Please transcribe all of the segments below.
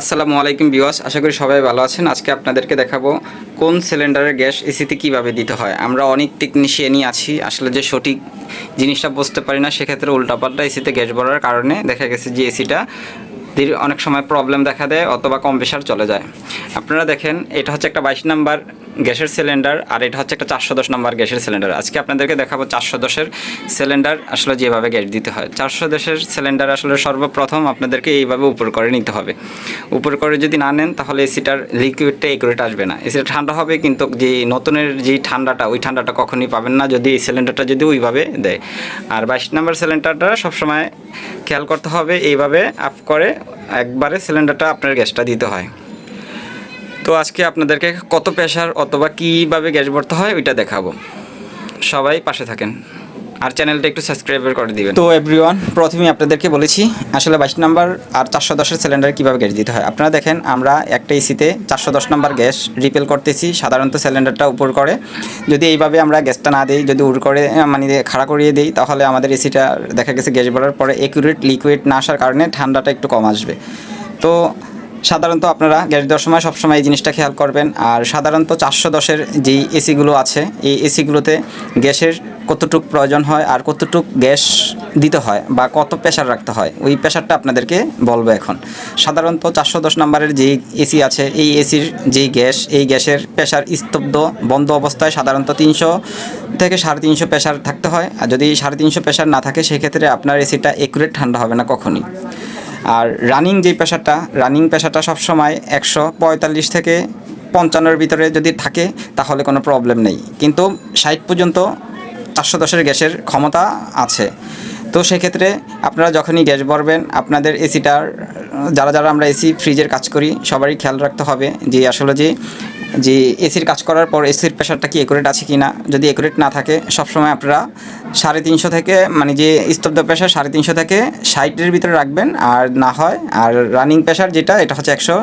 আসসালামু আলাইকুম বিওয়াস আশা করি সবাই ভালো আছেন। আজকে আপনাদেরকে দেখাবো কোন সিলিন্ডারের গ্যাস এসিতে কীভাবে দিতে হয়। আমরা অনেক টেকনিশিয়ানই আছি, আসলে যে সঠিক জিনিসটা বুঝতে পারি না, সেক্ষেত্রে উল্টাপাল্টা এসিতে গ্যাস ভরার কারণে দেখা গেছে যে এসিটা অনেক সময় প্রবলেম দেখা দেয় অথবা কম প্রেশার চলে যায়। আপনারা দেখেন, এটা হচ্ছে একটা বাইশ নাম্বার গ্যাসের সিলিন্ডার আর এটা হচ্ছে একটা চারশো দশ নম্বর গ্যাসের সিলিন্ডার। আজকে আপনাদেরকে দেখাবো চারশো দশের সিলিন্ডার আসলে যেভাবে গ্যাস দিতে হয়। চারশো দশের সিলিন্ডার আসলে সর্বপ্রথম আপনাদেরকে এইভাবে উপর করে নিতে হবে। উপর করে যদি না নেন, তাহলে এসিটার লিকুইডটা একুরেট আসবে না। এসিটা ঠান্ডা হবে, কিন্তু যে নতুনের যে ঠান্ডাটা, ওই ঠান্ডাটা কখনই পাবেন না যদি এই সিলিন্ডারটা যদি ওইভাবে দেয়। আর বাইশ নম্বর সিলিন্ডারটা সবসময় খেয়াল করতে হবে, এইভাবে আপ করে একবারে সিলিন্ডারটা আপনার গ্যাসটা দিতে হয়। তো আজকে আপনাদেরকে কত প্রেশার অথবা কীভাবে গ্যাস ভরতে হয় ওইটা দেখাবো। সবাই পাশে থাকেন। আর চ্যানেলটা একটু সাবস্ক্রাইব করে দিবেন। তো এভরিওয়ান প্রথমেই আপনাদেরকে বলেছি, আসলে বাইশ নাম্বার আর চারশো দশের সিলিন্ডার কীভাবে গ্যাস দিতে হয়। আপনারা দেখেন, আমরা একটা এসিতে চারশো দশ নাম্বার গ্যাস রিপেল করতেছি, সাধারণত সিলিন্ডারটা উপর করে। যদি এইভাবে আমরা গ্যাসটা না দিই, যদি উড় করে মানে খাড়া করিয়ে দিই, তাহলে আমাদের এসিটা দেখা গেছে গ্যাস ভরার পরে একুরেট লিকুইড না আসার কারণে ঠান্ডাটা একটু কম আসবে। তো সাধারণত আপনারা গ্যাস দেওয়ার সময় সবসময় এই জিনিসটা খেয়াল করবেন। আর সাধারণত চারশো দশের যেই এসিগুলো আছে, এই এসিগুলোতে গ্যাসের কতটুক প্রয়োজন হয় আর কতটুক গ্যাস দিতে হয় বা কত প্রেশার রাখতে হয়, ওই প্রেশারটা আপনাদেরকে বলব এখন। সাধারণত চারশো দশ নম্বরের যেই এসি আছে, এই এসির যেই গ্যাস, এই গ্যাসের প্রেশার স্তব্ধ, বন্ধ অবস্থায় সাধারণত তিনশো থেকে সাড়ে তিনশো প্রেশার থাকতে হয়। আর যদি সাড়ে তিনশো প্রেশার না থাকে, সেক্ষেত্রে আপনার এসিটা একুরেট ঠান্ডা হবে না কখনই। আর রানিং যে পেশাটা রানিং পেশাটা সবসময় একশো পঁয়তাল্লিশ থেকে পঞ্চান্নর ভিতরে যদি থাকে, তাহলে কোনো প্রবলেম নেই। কিন্তু ষাট পর্যন্ত চারশো দশের গ্যাসের ক্ষমতা আছে। তো সেক্ষেত্রে আপনারা যখনই গ্যাস ভরবেন, আপনাদের এসিটার যারা যারা আমরা এসি ফ্রিজের কাজ করি, সবারই খেয়াল রাখতে হবে যে আসলে যে যে এসির কাজ করার পর এসির প্রেশারটা কি একুরেট আছে কি না যদি একুরেট না থাকে, সবসময় আপনারা সাড়ে তিনশো থেকে মানে যে স্তব্ধ প্রেশার সাড়ে তিনশো থেকে ষাটের ভিতরে রাখবেন, আর না হয়, আর রানিং প্রেশার যেটা, এটা হচ্ছে একশো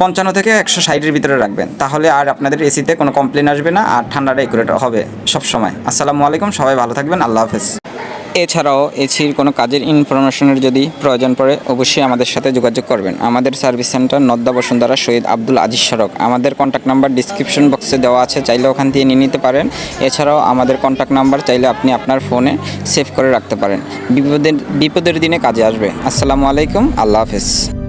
পঞ্চান্ন থেকে একশো ষাটের ভিতরে রাখবেন। তাহলে আর আপনাদের এসিতে কোনো কমপ্লেন আসবে না, আর ঠান্ডাটা একুরেট হবে সবসময়। আসসালামু আলাইকুম, সবাই ভালো থাকবেন, আল্লাহ হাফেজ। এছাড়াও এসির কোনো কাজের ইনফরমেশনের যদি প্রয়োজন পড়ে, অবশ্যই আমাদের সাথে যোগাযোগ করবেন। আমাদের সার্ভিস সেন্টার নদ্দা বসুন্ধরা শহীদ আব্দুল আজিজ সড়ক। আমাদের কন্ট্যাক্ট নাম্বার ডিসক্রিপশন বক্সে দেওয়া আছে, চাইলে ওখান থেকে নিয়ে নিতে পারেন। এছাড়াও আমাদের কন্ট্যাক্ট নাম্বার চাইলে আপনি আপনার ফোনে সেভ করে রাখতে পারেন। বিপদের বিপদের দিনে কাজে আসবে। আসসালামু আলাইকুম, আল্লাহ হাফেজ।